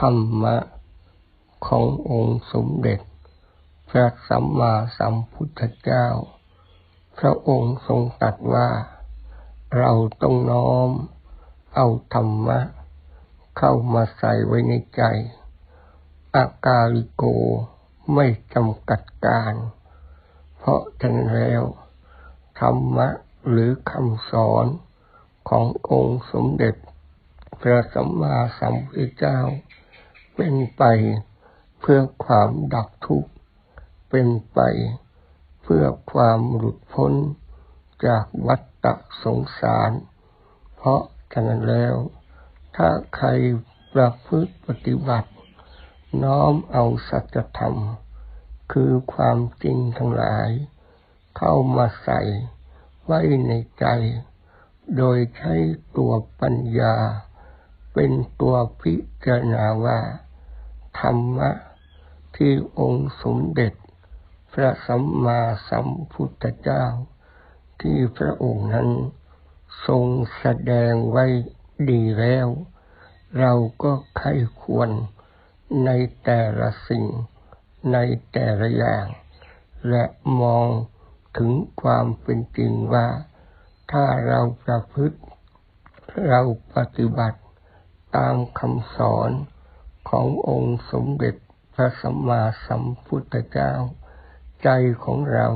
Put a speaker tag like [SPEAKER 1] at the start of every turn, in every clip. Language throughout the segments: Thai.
[SPEAKER 1] ธรรมะขององค์สมเด็จ พระสัมมาสัมพุทธเจ้า พระองค์ทรงตรัสว่า เราต้องน้อม เอาธรรมะ เข้ามาใส่ไว้ในใจ อากาลิโกไม่จำกัดการ เพราะฉะนั้นแล้ว ธรรมะหรือคำสอนขององค์สมเด็จ พระสัมมาสัมพุทธเจ้า เป็นไปเพื่อความดับทุกข์ เป็นไปเพื่อความหลุดพ้นจากวัฏฏะสงสาร เพราะฉะนั้นแล้ว ถ้าใครประพฤติปฏิบัติ น้อมเอาสัจธรรม คือความจริงทั้งหลาย เข้ามาใส่ไว้ในใจ โดยใช้ตัวปัญญา เป็นตัวพิจารณาว่า ธรรมะ ที่องค์สมเด็จ พระสัมมาสัมพุทธเจ้า ที่พระองค์นั้นทรงแสดงไว้ดีแล้ว เราก็ใครควรในแต่ละสิ่งในแต่ละอย่าง และมองถึงความเป็นจริงว่า ถ้าเราประพฤติ เราปฏิบัติตามคำสอน ขององค์สมเด็จพระสัมมาสัมพุทธเจ้า ใจของเรา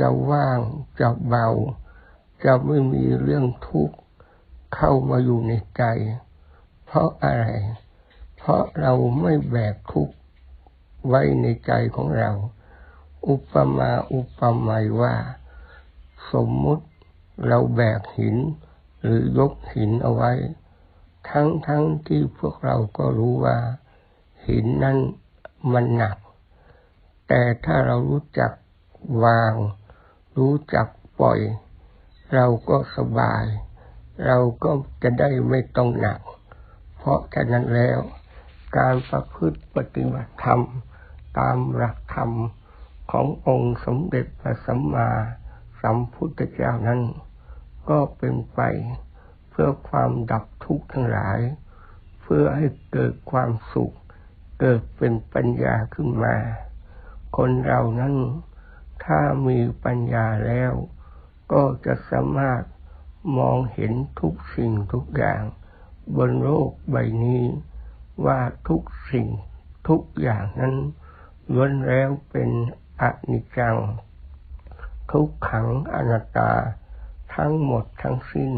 [SPEAKER 1] จะว่างจะเบา จะไม่มีเรื่องทุกข์เข้ามาอยู่ในใจ เพราะอะไร เพราะเราไม่แบกทุกข์ไว้ในใจของเรา อุปมาอุปไมยว่า สมมุติเราแบกหิน หรือยกหินเอาไว้ ทั้งทั้งที่พวกเราก็รู้ว่า หินนั้นมันหนัก แต่ถ้าเรารู้จักวาง รู้จักปล่อย เราก็สบาย เราก็จะได้ไม่ต้องหนัก เพราะฉะนั้นแล้ว การประพฤติปฏิบัติธรรม ตามหลักธรรมขององค์สมเด็จพระสัมมาสัมพุทธเจ้านั้น ก็เป็นไปเพื่อความดับ ทุกข์ทั้งหลาย เพื่อให้เกิดความสุข เกิดเป็นปัญญาขึ้นมา คนเรานั้นถ้ามีปัญญาแล้ว ก็จะสามารถมองเห็นทุกสิ่งทุกอย่าง บนโลกใบนี้ ว่าทุกสิ่งทุกอย่างนั้นล้วนแล้วเป็นอนิจจัง ทุกขังอนัตตา ทั้งหมดทั้งสิ้น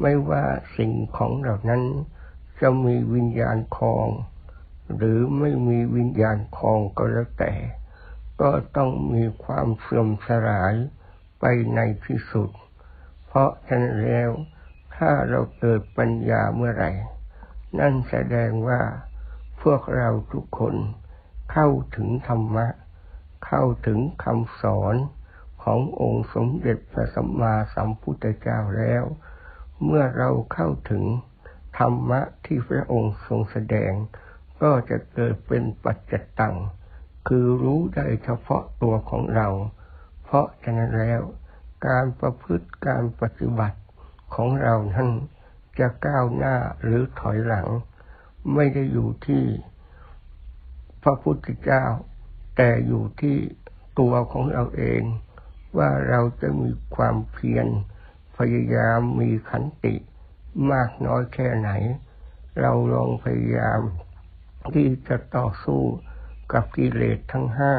[SPEAKER 1] ไม่ว่าสิ่งของเหล่านั้น จะมีวิญญาณครอง หรือไม่มีวิญญาณครองก็แล้วแต่ ก็ต้องมีความเสื่อมสลายไปในที่สุด เพราะฉะนั้นแล้วถ้าเราเกิดปัญญาเมื่อไหร่ นั่นแสดงว่าพวกเราทุกคนเข้าถึงธรรมะ เข้าถึงคำสอนขององค์สมเด็จพระสัมมาสัมพุทธเจ้าแล้ว เมื่อเราเข้าถึงธรรมะที่พระองค์ทรงแสดง ก็จะเกิดเป็นปัจจตัง คือรู้ได้เฉพาะตัวของเรา เพราะฉะนั้นแล้วการประพฤติการปฏิบัติของเรานั้นจะก้าวหน้าหรือถอยหลัง ไม่ได้อยู่ที่พระพุทธเจ้า แต่อยู่ที่ตัวของเราเอง ว่าเราจะมีความเพียร พยายามมีขันติมากน้อยแค่ไหน เราลองพยายามที่จะต่อสู้กับกิเลสทั้งห้า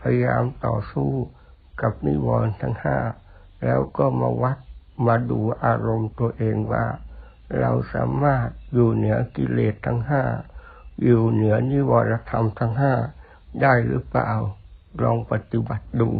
[SPEAKER 1] พยายามต่อสู้กับนิวรณ์ทั้งห้า แล้วก็มาวัดมาดูอารมณ์ตัวเองว่า เราสามารถอยู่เหนือกิเลสทั้งห้า อยู่เหนือนิวรธรรมทั้งห้า ได้หรือเปล่า ลองปฏิบัติดู